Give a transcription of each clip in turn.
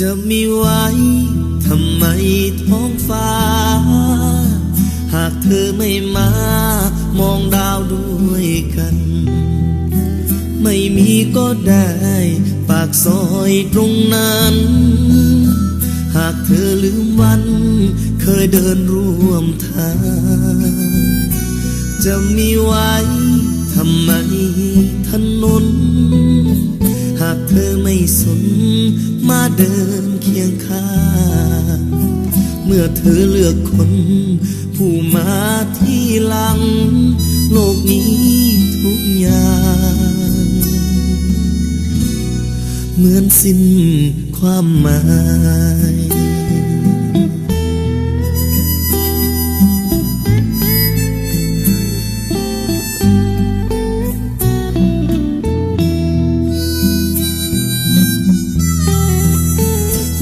จะมีไว้ทำไมท้องฟ้า หากเธอไม่มา มองดาวด้วยกัน ไม่มีก็ได้ากซอยตรงนั้น หากเธอลืมวัน เคยเดินร่วมทาง จะมีไว้ทำไมถนน หากเธอไม่สนมาเดินเคียงข้างเมื่อเธอเลือกคน ผู้มาที่หลัง โลกนี้ทุกอย่าง เหมือนสิ้นความหมาย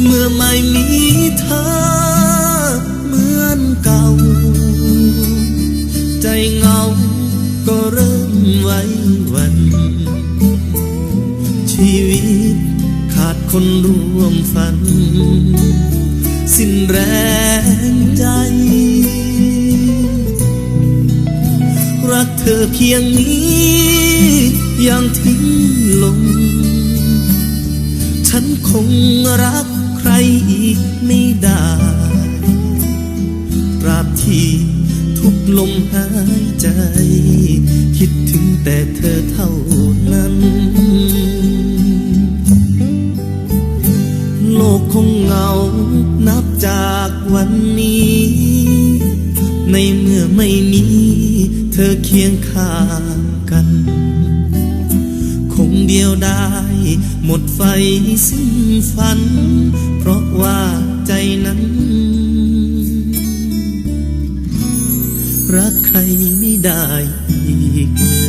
เมื่อไม่มีเธอเหมือนเก่า ใจเงาก็เริ่มไว้วัน ชีวิต คนร่วมฝัน สิ้นแรงใจ รักเธอเพียงนี้ยังทิ้งลง ฉันคงรักใครอีกไม่ได้ตราบที่ทุกลมหายใจ คิดถึงแต่เธอเท่านั้น คงเหงา นับจากวันนี้ ในเมื่อไม่มี เธอเคียงข้างกัน คงเดียวได้ หมดไฟสิ้นฝัน เพราะว่าใจนั้น รักใครไม่ได้อีกเลย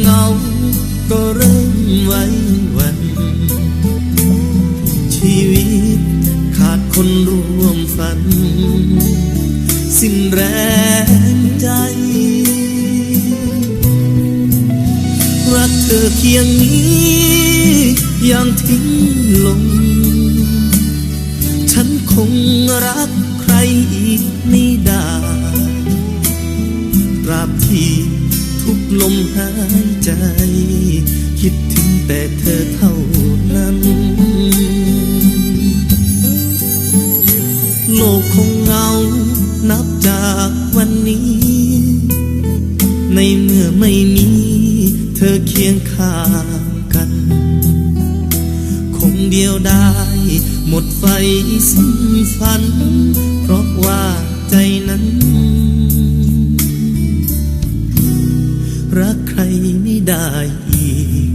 เงา ก็เริ่มไว้วัน ชีวิตขาดคนร่วมฝัน สิ้นแรงใจ รักเธอเพียงนี้ยังทิ้งลง ฉันคงรัก มหายใจ คิดถึงแต่เธอเท่านั้น โลกคงเงา นับจากวันนี้ ในเมื่อไม่มี เธอเคียงข้างกัน คงเดียวได้หมดไฟสิ้นฝัน เพราะว่าใจนั้น รักใครไม่ได้อีก